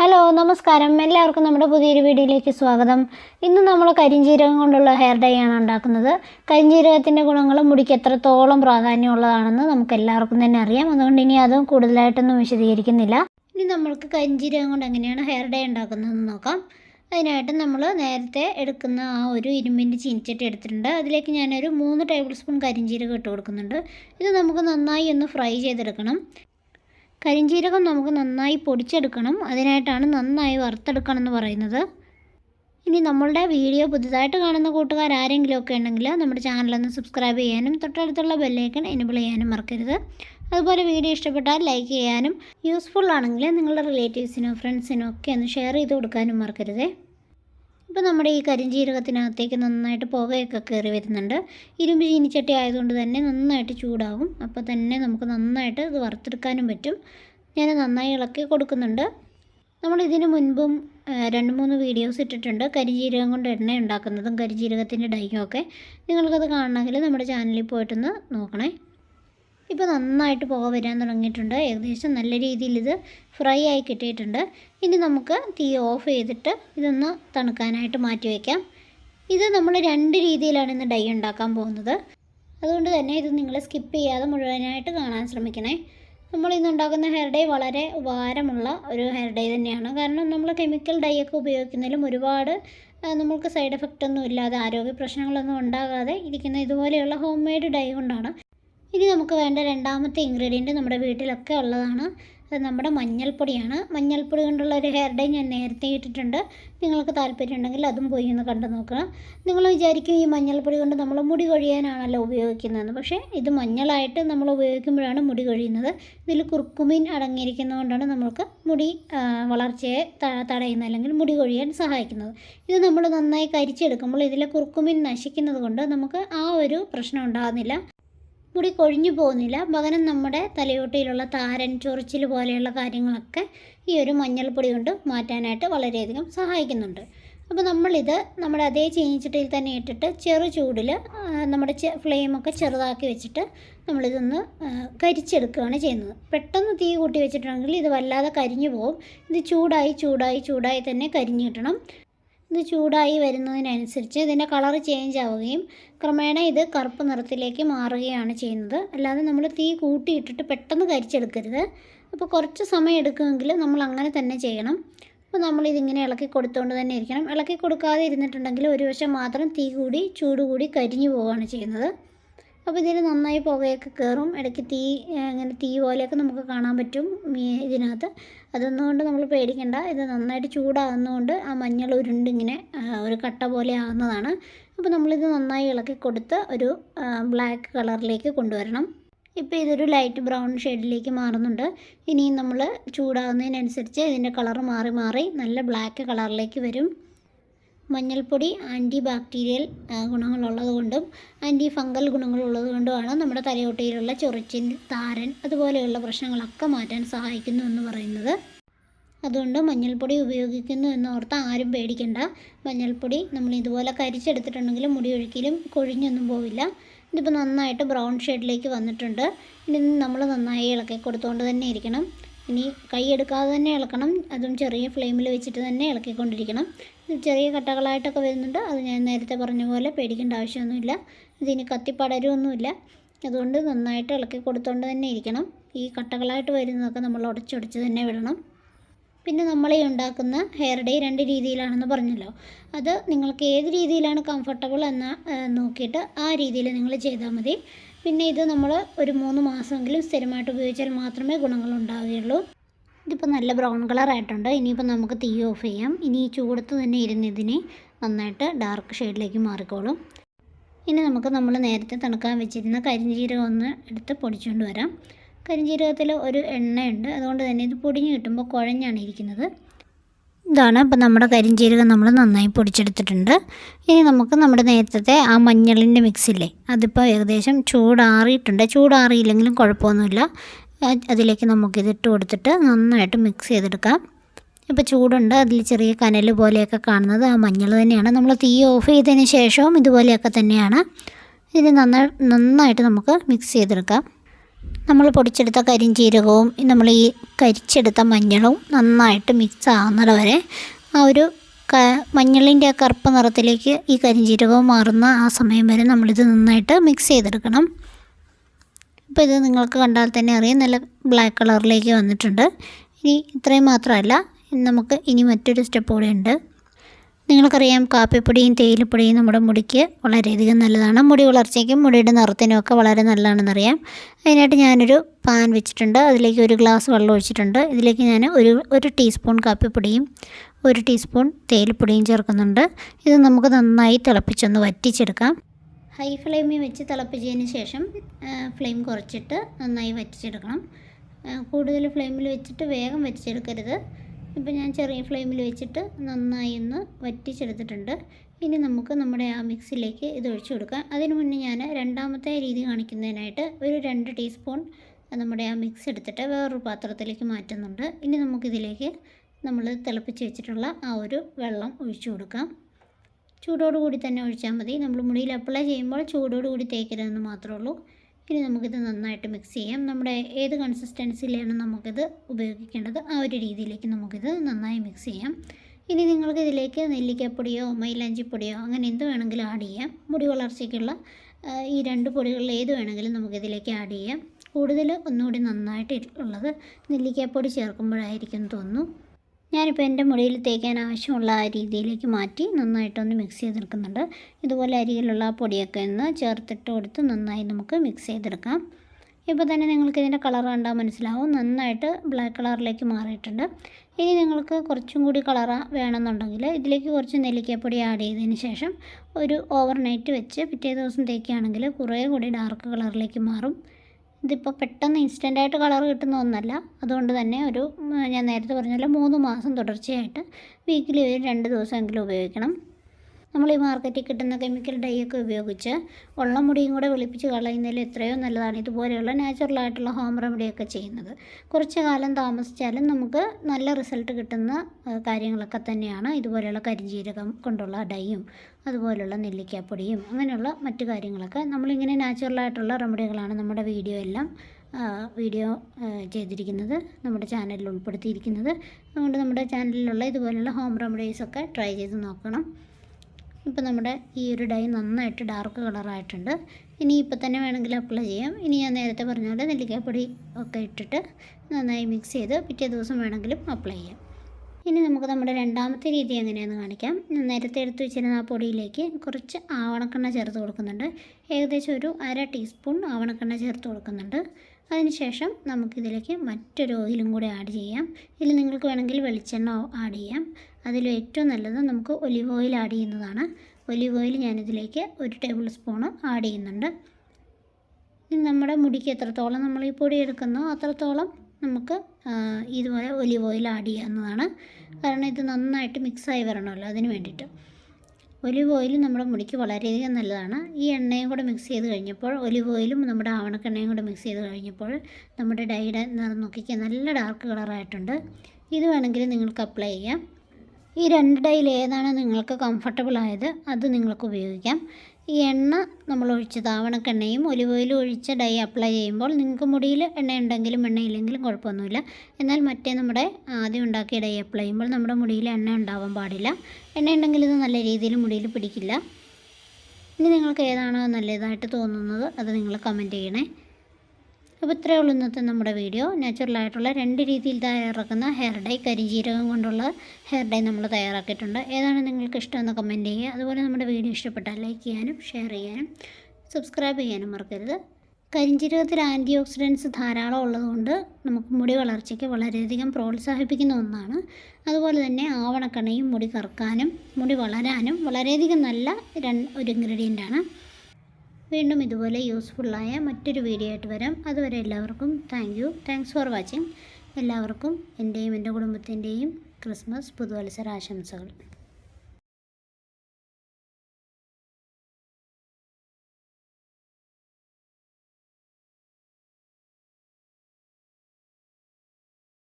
Hello നമസ്കാരം. എല്ലാവർക്കും നമ്മുടെ പുതിയൊരു വീഡിയോയിലേക്ക് സ്വാഗതം. ഇന്ന് നമ്മൾ കരിഞ്ജീരകം കൊണ്ടുള്ള ഹെയർ ഡൈ ആണ് ഉണ്ടാക്കുന്നത്. കരിഞ്ജീരകത്തിന്റെ ഗുണങ്ങൾ മുടിക്ക് എത്രത്തോളം പ്രാധാന്യമുള്ളതാണെന്ന് നമുക്ക് എല്ലാവർക്കും തന്നെ അറിയാം. അതുകൊണ്ട് ഇനി അതും കൂടുതലായിട്ടൊന്നും വിശദീകരിക്കുന്നില്ല. ഇനി നമ്മൾക്ക് കരിഞ്ജീരകം കൊണ്ട് എങ്ങനെയാണ് ഹെയർ ഡൈ ഉണ്ടാക്കുന്നതെന്ന് നോക്കാം. അതിനായിട്ട് നമ്മൾ നേരത്തെ എടുക്കുന്ന ആ ഒരു ഇരുമ്പിന്റെ ചീനിച്ചട്ടി എടുത്തിട്ടുണ്ട്. അതിലേക്ക് ഞാനൊരു മൂന്ന് ടേബിൾ സ്പൂൺ കരിഞ്ജീരകം ഇട്ട് കൊടുക്കുന്നുണ്ട്. ഇത് നമുക്ക് നന്നായി ഒന്ന് ഫ്രൈ ചെയ്തെടുക്കണം. കരിഞ്ജീരകം നമുക്ക് നന്നായി പൊടിച്ചെടുക്കണം. അതിനായിട്ടാണ് നന്നായി വറുത്തെടുക്കണം എന്ന് പറയുന്നത്. ഇനി നമ്മളുടെ വീഡിയോ പുതുതായിട്ട് കാണുന്ന കൂട്ടുകാർ ആരെങ്കിലും ഒക്കെ ഉണ്ടെങ്കിൽ നമ്മുടെ ചാനലൊന്ന് സബ്സ്ക്രൈബ് ചെയ്യാനും തൊട്ടടുത്തുള്ള ബെല്ലൈക്കൺ എനബിൾ ചെയ്യാനും മറക്കരുത്. അതുപോലെ വീഡിയോ ഇഷ്ടപ്പെട്ടാൽ ലൈക്ക് ചെയ്യാനും യൂസ്ഫുൾ ആണെങ്കിൽ നിങ്ങളുടെ റിലേറ്റീവ്സിനോ ഫ്രണ്ട്സിനോ ഒക്കെ ഒന്ന് ഷെയർ ചെയ്ത് കൊടുക്കാനും മറക്കരുതേ. ഇപ്പോൾ നമ്മുടെ ഈ കരിഞ്ജീരകത്തിനകത്തേക്ക് നന്നായിട്ട് പുകയൊക്കെ കയറി വരുന്നുണ്ട്. ഇരുമ്പ് ചീനിച്ചട്ടി ആയതുകൊണ്ട് തന്നെ നന്നായിട്ട് ചൂടാകും അപ്പോൾ തന്നെ നമുക്ക് നന്നായിട്ട് ഇത് വറുത്തെടുക്കാനും പറ്റും. ഞാൻ നന്നായി ഇളക്കി കൊടുക്കുന്നുണ്ട്. നമ്മൾ ഇതിന് മുൻപും രണ്ട് മൂന്ന് വീഡിയോസ് ഇട്ടിട്ടുണ്ട്. കരിജീരകം കൊണ്ട് എണ്ണ ഉണ്ടാക്കുന്നതും കരിജീരകത്തിന്റെ ഡൈയും ഒക്കെ. നിങ്ങൾക്കത് കാണണമെങ്കിൽ നമ്മുടെ ചാനലിൽ പോയിട്ടൊന്ന് നോക്കണേ. ഇപ്പോൾ നന്നായിട്ട് പുക വരാൻ തുടങ്ങിയിട്ടുണ്ട്. ഏകദേശം നല്ല രീതിയിൽ ഇത് ഫ്രൈ ആയി കിട്ടിയിട്ടുണ്ട്. ഇനി നമുക്ക് തീ ഓഫ് ചെയ്തിട്ട് ഇതൊന്ന് തണുക്കാനായിട്ട് മാറ്റി വയ്ക്കാം. ഇത് നമ്മൾ രണ്ട് രീതിയിലാണ് ഇന്ന് ഡൈ ഉണ്ടാക്കാൻ പോകുന്നത്. അതുകൊണ്ട് തന്നെ ഇത് നിങ്ങൾ സ്കിപ്പ് ചെയ്യാതെ മുഴുവനായിട്ട് കാണാൻ ശ്രമിക്കണേ. നമ്മൾ ഇന്ന് ഉണ്ടാക്കുന്ന ഹെയർ ഡൈ വളരെ ഉപകാരമുള്ള ഒരു ഹെയർ ഡൈ തന്നെയാണ്. കാരണം നമ്മൾ കെമിക്കൽ ഡൈ ഒക്കെ ഉപയോഗിക്കുന്നതിലും ഒരുപാട് നമുക്ക് സൈഡ് എഫക്റ്റ് ഒന്നും ഇല്ലാതെ ആരോഗ്യ പ്രശ്നങ്ങളൊന്നും ഉണ്ടാകാതെ ഇരിക്കുന്ന ഇതുപോലെയുള്ള ഹോം മെയ്ഡ് ഡൈ കൊണ്ടാണ് ഇനി നമുക്ക് വേണ്ട രണ്ടാമത്തെ ഇൻഗ്രീഡിയന്റ് നമ്മുടെ വീട്ടിലൊക്കെ ഉള്ളതാണ്. അത് നമ്മുടെ മഞ്ഞൾപ്പൊടിയാണ്. മഞ്ഞൾപ്പൊടി കൊണ്ടുള്ള ഒരു ഹെയർ ഡൈ ഞാൻ നേരത്തെ ഇട്ടിട്ടുണ്ട്. നിങ്ങൾക്ക് താല്പര്യം ഉണ്ടെങ്കിൽ അതും പോയി ഒന്ന് കണ്ടു നോക്കുക. നിങ്ങൾ വിചാരിക്കും ഈ മഞ്ഞൾപ്പൊടി കൊണ്ട് നമ്മൾ മുടി കൊഴിയാനാണല്ലോ ഉപയോഗിക്കുന്നതെന്ന്. പക്ഷേ ഇത് മഞ്ഞളായിട്ട് നമ്മൾ ഉപയോഗിക്കുമ്പോഴാണ് മുടി കൊഴിയുന്നത്. ഇതിൽ കുർക്കുമിൻ അടങ്ങിയിരിക്കുന്നതുകൊണ്ടാണ് നമ്മൾക്ക് മുടി വളർച്ചയെ തടയുന്ന അല്ലെങ്കിൽ മുടി കൊഴിയാൻ സഹായിക്കുന്നത്. ഇത് നമ്മൾ നന്നായി കരിച്ചെടുക്കുമ്പോൾ ഇതിലെ കുർക്കുമിൻ നശിക്കുന്നത് നമുക്ക് ആ ഒരു പ്രശ്നം ഉണ്ടാകുന്നില്ല. മുടി കൊഴിഞ്ഞു പോകുന്നില്ല. പകരം നമ്മുടെ തലയോട്ടിയിലുള്ള താരൻ ചൊറിച്ചിൽ പോലെയുള്ള കാര്യങ്ങളൊക്കെ ഈ ഒരു മഞ്ഞൾപ്പൊടി കൊണ്ട് മാറ്റാനായിട്ട് വളരെയധികം സഹായിക്കുന്നുണ്ട്. അപ്പോൾ നമ്മളിത് നമ്മുടെ അതേ ചീനിച്ചട്ടിയിൽ തന്നെ ഇട്ടിട്ട് ചെറു ചൂടിൽ നമ്മുടെ ഫ്ലെയിമൊക്കെ ചെറുതാക്കി വെച്ചിട്ട് നമ്മളിതൊന്ന് കരിച്ചെടുക്കുകയാണ് ചെയ്യുന്നത്. പെട്ടെന്ന് തീ കൂട്ടി വെച്ചിട്ടുണ്ടെങ്കിൽ ഇത് വല്ലാതെ കരിഞ്ഞു പോകും. ഇത് ചൂടായി ചൂടായി ചൂടായി തന്നെ കരിഞ്ഞു കിട്ടണം. ഇത് ചൂടായി വരുന്നതിനനുസരിച്ച് ഇതിന്റെ കളർ ചേഞ്ച് ആവുകയും ക്രമേണ ഇത് കറുപ്പ് നിറത്തിലേക്ക് മാറുകയാണ് ചെയ്യുന്നത്. അല്ലാതെ നമ്മൾ തീ കൂട്ടിയിട്ടിട്ട് പെട്ടെന്ന് കരിച്ചെടുക്കരുത്. അപ്പോൾ കുറച്ച് സമയം എടുക്കുമെങ്കിൽ നമ്മൾ അങ്ങനെ തന്നെ ചെയ്യണം. അപ്പോൾ നമ്മൾ ഇതിങ്ങനെ ഇളക്കി കൊടുത്തുകൊണ്ട് തന്നെ ഇരിക്കണം. ഇളക്കി കൊടുക്കാതെ ഇരുന്നിട്ടുണ്ടെങ്കിൽ ഒരു വശം മാത്രം തീ കൂടി ചൂട് കൂടി കരിഞ്ഞു പോവുകയാണ് ചെയ്യുന്നത്. അപ്പോൾ ഇതിൽ നന്നായി പുകയൊക്കെ കയറും ഇടയ്ക്ക് തീ ഇങ്ങനെ തീ പോലെയൊക്കെ നമുക്ക് കാണാൻ പറ്റും ഇതിനകത്ത്. അതൊന്നും കൊണ്ട് നമ്മൾ പേടിക്കണ്ട. ഇത് നന്നായിട്ട് ചൂടാകുന്നതുകൊണ്ട് ആ മഞ്ഞൾ ഉരുണ്ടിങ്ങനെ ഒരു കട്ട പോലെ ആകുന്നതാണ് അപ്പോൾ നമ്മളിത് നന്നായി ഇളക്കി കൊടുത്ത് ഒരു ബ്ലാക്ക് കളറിലേക്ക് കൊണ്ടുവരണം. ഇപ്പോൾ ഇതൊരു ലൈറ്റ് ബ്രൗൺ ഷെയ്ഡിലേക്ക് മാറുന്നുണ്ട്. ഇനിയും നമ്മൾ ചൂടാകുന്നതിനനുസരിച്ച് ഇതിന്റെ കളർ മാറി മാറി നല്ല ബ്ലാക്ക് കളറിലേക്ക് വരും. മഞ്ഞൾപ്പൊടി ആന്റി ബാക്ടീരിയൽ ഗുണങ്ങളുള്ളത് കൊണ്ടും ആന്റി ഫംഗൽ ഗുണങ്ങളുള്ളത് കൊണ്ടുമാണ് നമ്മുടെ തലയോട്ടിയിലുള്ള ചൊറിച്ചിൽ താരൻ അതുപോലെയുള്ള പ്രശ്നങ്ങളൊക്കെ മാറ്റാൻ സഹായിക്കുന്നു എന്ന് പറയുന്നത്. അതുകൊണ്ട് മഞ്ഞൾപ്പൊടി ഉപയോഗിക്കുന്നു എന്നോർത്ത് ആരും പേടിക്കണ്ട. മഞ്ഞൾപ്പൊടി നമ്മൾ ഇതുപോലെ കരിച്ചെടുത്തിട്ടുണ്ടെങ്കിൽ മുടി ഒഴുക്കിലും കൊഴിഞ്ഞൊന്നും പോവില്ല. ഇതിപ്പോൾ നന്നായിട്ട് ബ്രൗൺ ഷെയ്ഡിലേക്ക് വന്നിട്ടുണ്ട്. ഇനി നമ്മൾ നന്നായി ഇളക്കി കൊടുത്തുകൊണ്ട് തന്നെ ഇരിക്കണം. ഇനി കൈ എടുക്കാതെ തന്നെ ഇളക്കണം. അതും ചെറിയ ഫ്ലെയിമിൽ വെച്ചിട്ട് തന്നെ ഇളക്കിക്കൊണ്ടിരിക്കണം. ചെറിയ കട്ടകളായിട്ടൊക്കെ വരുന്നുണ്ട്. അത് ഞാൻ നേരത്തെ പറഞ്ഞ പോലെ പേടിക്കേണ്ട ആവശ്യമൊന്നുമില്ല. ഇതിന് കത്തിപ്പടരുമൊന്നുമില്ല. അതുകൊണ്ട് നന്നായിട്ട് ഇളക്കി കൊടുത്തുകൊണ്ട് തന്നെ ഇരിക്കണം. ഈ കട്ടകളായിട്ട് വരുന്നതൊക്കെ നമ്മൾ ഉടച്ചുടച്ച് തന്നെ വിടണം. പിന്നെ നമ്മൾ ഈ ഉണ്ടാക്കുന്ന ഹെയർ ഡേ രണ്ട് രീതിയിലാണെന്ന് പറഞ്ഞല്ലോ. അത് നിങ്ങൾക്ക് ഏത് രീതിയിലാണ് കംഫർട്ടബിൾ എന്ന് നോക്കിയിട്ട് ആ രീതിയിൽ നിങ്ങൾ ചെയ്താൽ മതി. പിന്നെ ഇത് നമ്മൾ ഒരു മൂന്ന് മാസമെങ്കിലും സ്ഥിരമായിട്ട് ഉപയോഗിച്ചാൽ മാത്രമേ ഗുണങ്ങൾ ഉണ്ടാവുകയുള്ളൂ ഇതിപ്പോൾ നല്ല ബ്രൗൺ കളർ ആയിട്ടുണ്ട് ഇനിയിപ്പോൾ നമുക്ക് തീ ഓഫ് ചെയ്യാം. ഇനി ഈ ചൂടത്ത് തന്നെ ഇരുന്ന് ഇതിനെ നന്നായിട്ട് ഡാർക്ക് ഷെയ്ഡിലേക്ക് മാറിക്കോളും. ഇനി നമുക്ക് നമ്മൾ നേരത്തെ തണുക്കാൻ വെച്ചിരുന്ന കരിഞ്ജീരകം ഒന്ന് എടുത്ത് പൊടിച്ചുകൊണ്ട് വരാം. കരിഞ്ജീരകത്തിൽ ഒരു എണ്ണയുണ്ട്. അതുകൊണ്ട് തന്നെ ഇത് പൊടിഞ്ഞ് കിട്ടുമ്പോൾ കുഴഞ്ഞാണ് ഇരിക്കുന്നത്. ഇതാണ് ഇപ്പം നമ്മുടെ കരിഞ്ചീരകം നമ്മൾ നന്നായി പൊടിച്ചെടുത്തിട്ടുണ്ട്. ഇനി നമുക്ക് നമ്മുടെ നേരത്തെ ആ മഞ്ഞളിന്റെ മിക്സില്ലേ അതിപ്പോൾ ഏകദേശം ചൂടാറിയിട്ടുണ്ട്. ചൂടാറിയില്ലെങ്കിലും കുഴപ്പമൊന്നുമില്ല. അതിലേക്ക് നമുക്കിത് ഇട്ട് കൊടുത്തിട്ട് നന്നായിട്ട് മിക്സ് ചെയ്തെടുക്കാം. ഇപ്പോൾ ചൂടുണ്ട് അതിൽ ചെറിയ കനൽ പോലെയൊക്കെ കാണുന്നത് ആ മഞ്ഞൾ തന്നെയാണ്. നമ്മൾ തീ ഓഫ് ചെയ്തതിന് ശേഷവും ഇതുപോലെയൊക്കെ തന്നെയാണ്. ഇത് നന്നായി നന്നായിട്ട് നമുക്ക് മിക്സ് ചെയ്തെടുക്കാം. നമ്മൾ പൊടിച്ചെടുത്ത കരിഞ്ചീരകവും നമ്മൾ ഈ കരിച്ചെടുത്ത മഞ്ഞളും നന്നായിട്ട് മിക്സ് ആകുന്നത് വരെ ആ ഒരു ക മഞ്ഞളിന്റെ കറുപ്പ് നിറത്തിലേക്ക് ഈ കരിഞ്ചീരകവും മാറുന്ന ആ സമയം വരെ നമ്മളിത് നന്നായിട്ട് മിക്സ് ചെയ്തെടുക്കണം. ഇപ്പോൾ ഇത് നിങ്ങൾക്ക് കണ്ടാൽ തന്നെ അറിയാം നല്ല ബ്ലാക്ക് കളറിലേക്ക് വന്നിട്ടുണ്ട്. ഇനി ഇത്രയും മാത്രമല്ല നമുക്ക് ഇനി മറ്റൊരു സ്റ്റെപ്പ് കൂടെ ഉണ്ട്. നിങ്ങൾക്കറിയാം കാപ്പിപ്പൊടിയും തേയിലപ്പൊടിയും നമ്മുടെ മുടിക്ക് വളരെയധികം നല്ലതാണ്. മുടി വളർച്ചയ്ക്കും മുടിയുടെ നിറത്തിനും ഒക്കെ വളരെ നല്ലതാണെന്നറിയാം അതിനായിട്ട് ഞാനൊരു പാൻ വെച്ചിട്ടുണ്ട്. അതിലേക്ക് ഒരു ഗ്ലാസ് വെള്ളം ഒഴിച്ചിട്ടുണ്ട്. ഇതിലേക്ക് ഞാൻ ഒരു ഒരു ടീസ്പൂൺ കാപ്പിപ്പൊടിയും ഒരു ടീസ്പൂൺ തേയിലപ്പൊടിയും ചേർക്കുന്നുണ്ട്. ഇത് നമുക്ക് നന്നായി തിളപ്പിച്ചൊന്ന് വറ്റിച്ചെടുക്കാം. ഹൈ ഫ്ലെയിമിൽ വെച്ച് തിളപ്പിച്ചതിന് ശേഷം ഫ്ലെയിം കുറച്ചിട്ട് നന്നായി വറ്റിച്ചെടുക്കണം. കൂടുതൽ ഫ്ലെയിമിൽ വെച്ചിട്ട് വേഗം വറ്റിച്ചെടുക്കരുത്. ഇപ്പം ഞാൻ ചെറിയ ഫ്ലെയിമിൽ വെച്ചിട്ട് നന്നായി ഒന്ന് വറ്റിച്ചെടുത്തിട്ടുണ്ട്. ഇനി നമുക്ക് നമ്മുടെ ആ മിക്സിലേക്ക് ഇത് ഒഴിച്ചു കൊടുക്കാം. അതിന് മുന്നേ ഞാൻ രണ്ടാമത്തെ രീതി കാണിക്കുന്നതിനായിട്ട് ഒരു രണ്ട് ടീസ്പൂൺ നമ്മുടെ ആ മിക്സ് എടുത്തിട്ട് വേറൊരു പാത്രത്തിലേക്ക് മാറ്റുന്നുണ്ട്. ഇനി നമുക്കിതിലേക്ക് നമ്മൾ തിളപ്പിച്ച് വെച്ചിട്ടുള്ള ആ ഒരു വെള്ളം ഒഴിച്ചു കൊടുക്കാം. ചൂടോടുകൂടി തന്നെ ഒഴിച്ചാൽ മതി. നമ്മൾ മുടിയിൽ അപ്ലൈ ചെയ്യുമ്പോൾ ചൂടോടുകൂടി തേക്കരുതെന്ന് മാത്രമേ ഉള്ളൂ. ഇനി നമുക്കിത് നന്നായിട്ട് മിക്സ് ചെയ്യാം. നമ്മുടെ ഏത് കൺസിസ്റ്റൻസിയിലാണ് നമുക്കിത് ഉപയോഗിക്കേണ്ടത്? ആ ഒരു രീതിയിലേക്ക് നമുക്കിത് നന്നായി മിക്സ് ചെയ്യാം. ഇനി നിങ്ങൾക്ക് ഇതിലേക്ക് നെല്ലിക്കപ്പൊടിയോ മൈലാഞ്ചിപ്പൊടിയോ അങ്ങനെ എന്ത് വേണമെങ്കിലും ആഡ് ചെയ്യാം. മുടി വളർച്ചയ്ക്കുള്ള ഈ രണ്ട് പൊടികളിൽ ഏത് വേണമെങ്കിലും നമുക്കിതിലേക്ക് ആഡ് ചെയ്യാം. കൂടുതൽ ഒന്നുകൂടി നന്നായിട്ട് ഉള്ളത് നെല്ലിക്കപ്പൊടി ചേർക്കുമ്പോഴായിരിക്കും തോന്നുന്നു. ഞാനിപ്പോൾ എന്റെ മുടിയിൽ തേക്കാൻ ആവശ്യമുള്ള ആ രീതിയിലേക്ക് മാറ്റി നന്നായിട്ടൊന്ന് മിക്സ് ചെയ്തെടുക്കുന്നുണ്ട്. ഇതുപോലെ അരിയിലുള്ള പൊടിയൊക്കെ ഒന്ന് ചേർത്തിട്ട് കൊടുത്ത് നന്നായി നമുക്ക് മിക്സ് ചെയ്തെടുക്കാം. ഇപ്പോൾ തന്നെ നിങ്ങൾക്ക് ഇതിന്റെ കളർ കണ്ടാൽ മനസ്സിലാവും. നന്നായിട്ട് ബ്ലാക്ക് കളറിലേക്ക് മാറിയിട്ടുണ്ട്. ഇനി നിങ്ങൾക്ക് കുറച്ചും കൂടി കളർ വേണമെന്നുണ്ടെങ്കിൽ ഇതിലേക്ക് കുറച്ച് നെല്ലിക്കപ്പൊടി ആഡ് ചെയ്തതിന് ശേഷം ഒരു ഓവർനൈറ്റ് വെച്ച് പിറ്റേ ദിവസം തേക്കുകയാണെങ്കിൽ കുറേ കൂടി ഡാർക്ക് കളറിലേക്ക് മാറും. ഇതിപ്പോൾ പെട്ടെന്ന് ഇൻസ്റ്റന്റായിട്ട് കളർ കിട്ടുന്ന ഒന്നല്ല. അതുകൊണ്ട് തന്നെ ഒരു ഞാൻ നേരത്തെ പറഞ്ഞ മൂന്ന് മാസം തുടർച്ചയായിട്ട് വീക്കിലി ഒരു രണ്ട് ദിവസമെങ്കിലും ഉപയോഗിക്കണം. നമ്മൾ ഈ മാർക്കറ്റിൽ കിട്ടുന്ന കെമിക്കൽ ഡൈ ഒക്കെ ഉപയോഗിച്ച് ഉള്ള മുടിയും കൂടെ വെളുപ്പിച്ച് കളയുന്നതിൽ എത്രയോ നല്ലതാണ്. ഇതുപോലെയുള്ള നാച്ചുറലായിട്ടുള്ള ഹോം റെമഡിയൊക്കെ ചെയ്യുന്നത്. കുറച്ച് കാലം താമസിച്ചാലും നമുക്ക് നല്ല റിസൾട്ട് കിട്ടുന്ന കാര്യങ്ങളൊക്കെ തന്നെയാണ്. ഇതുപോലെയുള്ള കരിഞ്ജീരകം കൊണ്ടുള്ള ഡൈയും അതുപോലുള്ള നെല്ലിക്കാപ്പൊടിയും അങ്ങനെയുള്ള മറ്റു കാര്യങ്ങളൊക്കെ നമ്മളിങ്ങനെ നാച്ചുറലായിട്ടുള്ള റെമഡികളാണ് നമ്മുടെ വീഡിയോ എല്ലാം വീഡിയോ ചെയ്തിരിക്കുന്നത് നമ്മുടെ ചാനലിൽ ഉൾപ്പെടുത്തിയിരിക്കുന്നത്. അതുകൊണ്ട് നമ്മുടെ ചാനലിലുള്ള ഇതുപോലുള്ള ഹോം റെമഡീസൊക്കെ ട്രൈ ചെയ്ത് നോക്കണം. ഇപ്പോൾ നമ്മുടെ ഈ ഒരു ഡൈ നന്നായിട്ട് ഡാർക്ക് കളറായിട്ടുണ്ട്. ഇനി ഇപ്പോൾ തന്നെ വേണമെങ്കിൽ അപ്ലൈ ചെയ്യാം. ഇനി ഞാൻ നേരത്തെ പറഞ്ഞ പോലെ നെല്ലിക്കാപ്പൊടി ഒക്കെ ഇട്ടിട്ട് നന്നായി മിക്സ് ചെയ്ത് പിറ്റേ ദിവസം വേണമെങ്കിലും അപ്ലൈ ചെയ്യാം. ഇനി നമുക്ക് നമ്മുടെ രണ്ടാമത്തെ രീതി എങ്ങനെയാണെന്ന് കാണിക്കാം. നേരത്തെ എടുത്തു വെച്ചിരുന്ന ആ പൊടിയിലേക്ക് കുറച്ച് ആവണക്കെണ്ണ ചേർത്ത് കൊടുക്കുന്നുണ്ട്. ഏകദേശം ഒരു അര ടീസ്പൂൺ ആവണക്കെണ്ണ ചേർത്ത് കൊടുക്കുന്നുണ്ട്. അതിനുശേഷം നമുക്കിതിലേക്ക് മറ്റൊരു ഓയിലും കൂടി ആഡ് ചെയ്യാം. ഇതിൽ നിങ്ങൾക്ക് വേണമെങ്കിൽ വെളിച്ചെണ്ണ ആഡ് ചെയ്യാം. അതിൽ ഏറ്റവും നല്ലത് നമുക്ക് ഒലിവ് ഓയിൽ ആഡ് ചെയ്യുന്നതാണ്. ഒലിവ് ഓയിൽ ഞാനിതിലേക്ക് ഒരു ടേബിൾ സ്പൂണ് ആഡ് ചെയ്യുന്നുണ്ട്. നമ്മുടെ മുടിക്ക് എത്രത്തോളം നമ്മൾ ഈ പൊടി എടുക്കുന്നോ അത്രത്തോളം നമുക്ക് ഇതുപോലെ ഒലിവ് ഓയിൽ ആഡ് ചെയ്യാവുന്നതാണ്. കാരണം ഇത് നന്നായിട്ട് മിക്സായി വരണമല്ലോ അതിന് വേണ്ടിയിട്ട്. ഒലിവ് ഓയിൽ നമ്മുടെ മുടിക്ക് വളരെയധികം നല്ലതാണ്. ഈ എണ്ണയും കൂടെ മിക്സ് ചെയ്ത് കഴിഞ്ഞപ്പോൾ ഒലിവ് ഓയിലും നമ്മുടെ ആവണക്കെണ്ണയും കൂടെ മിക്സ് ചെയ്ത് കഴിഞ്ഞപ്പോൾ നമ്മുടെ ഡൈയുടെ നിറം നോക്കിക്ക് നല്ല ഡാർക്ക് കളറായിട്ടുണ്ട് ഇത് വേണമെങ്കിൽ നിങ്ങൾക്ക് അപ്ലൈ ചെയ്യാം. ഈ രണ്ട് ഡൈയിൽ ഏതാണ് നിങ്ങൾക്ക് കംഫർട്ടബിൾ ആയത്? അത് നിങ്ങൾക്ക് ഉപയോഗിക്കാം. ഈ എണ്ണ നമ്മൾ ഒഴിച്ച് താവണക്കെണ്ണയും ഒലിവ് ഓയിലും ഒഴിച്ച് ഡൈ അപ്ലൈ ചെയ്യുമ്പോൾ നിങ്ങൾക്ക് മുടിയിൽ എണ്ണ ഉണ്ടെങ്കിലും എണ്ണ ഇല്ലെങ്കിലും കുഴപ്പമൊന്നുമില്ല. എന്നാൽ മറ്റേ നമ്മുടെ ആദ്യം ഉണ്ടാക്കിയ ഡൈ അപ്ലൈ ചെയ്യുമ്പോൾ നമ്മുടെ മുടിയിൽ എണ്ണ ഉണ്ടാവാൻ പാടില്ല. എണ്ണ ഉണ്ടെങ്കിൽ ഇത് നല്ല രീതിയിൽ മുടിയിൽ പിടിക്കില്ല. ഇനി നിങ്ങൾക്ക് ഏതാണോ നല്ലതായിട്ട് തോന്നുന്നത് അത് നിങ്ങൾ കമന്റ് ചെയ്യണേ. അപ്പോൾ ഇത്രയേ ഉള്ളൂ ഇന്നത്തെ നമ്മുടെ വീഡിയോ. നാച്ചുറലായിട്ടുള്ള രണ്ട് രീതിയിൽ തയ്യാറാക്കുന്ന ഹെയർ ഡൈ കരിഞ്ജീരകം കൊണ്ടുള്ള ഹെയർ ഡൈ നമ്മൾ തയ്യാറാക്കിയിട്ടുണ്ട്. ഏതാണ് നിങ്ങൾക്ക് ഇഷ്ടമെന്ന് കമന്റ് ചെയ്യുക. അതുപോലെ നമ്മുടെ വീഡിയോ ഇഷ്ടപ്പെട്ടാൽ ലൈക്ക് ചെയ്യാനും ഷെയർ ചെയ്യാനും സബ്സ്ക്രൈബ് ചെയ്യാനും മറക്കരുത്. കരിഞ്ജീരകത്തിൽ ആന്റി ഓക്സിഡൻസ് ധാരാളം ഉള്ളതുകൊണ്ട് നമുക്ക് മുടി വളർച്ചയ്ക്ക് വളരെയധികം പ്രോത്സാഹിപ്പിക്കുന്ന ഒന്നാണ്. അതുപോലെ തന്നെ ആവണക്കണയും മുടി കറക്കാനും മുടി വളരാനും വളരെയധികം നല്ല ഒരു ഇൻഗ്രീഡിയന്റാണ് വീണ്ടും ഇതുപോലെ യൂസ്ഫുള്ളായ മറ്റൊരു വീഡിയോ ആയിട്ട് വരാം. അതുവരെ എല്ലാവർക്കും thank you thanks for watching എല്ലാവർക്കും എന്റെയും എന്റെ കുടുംബത്തിന്റെയും ക്രിസ്മസ് പുതുവത്സര ആശംസകൾ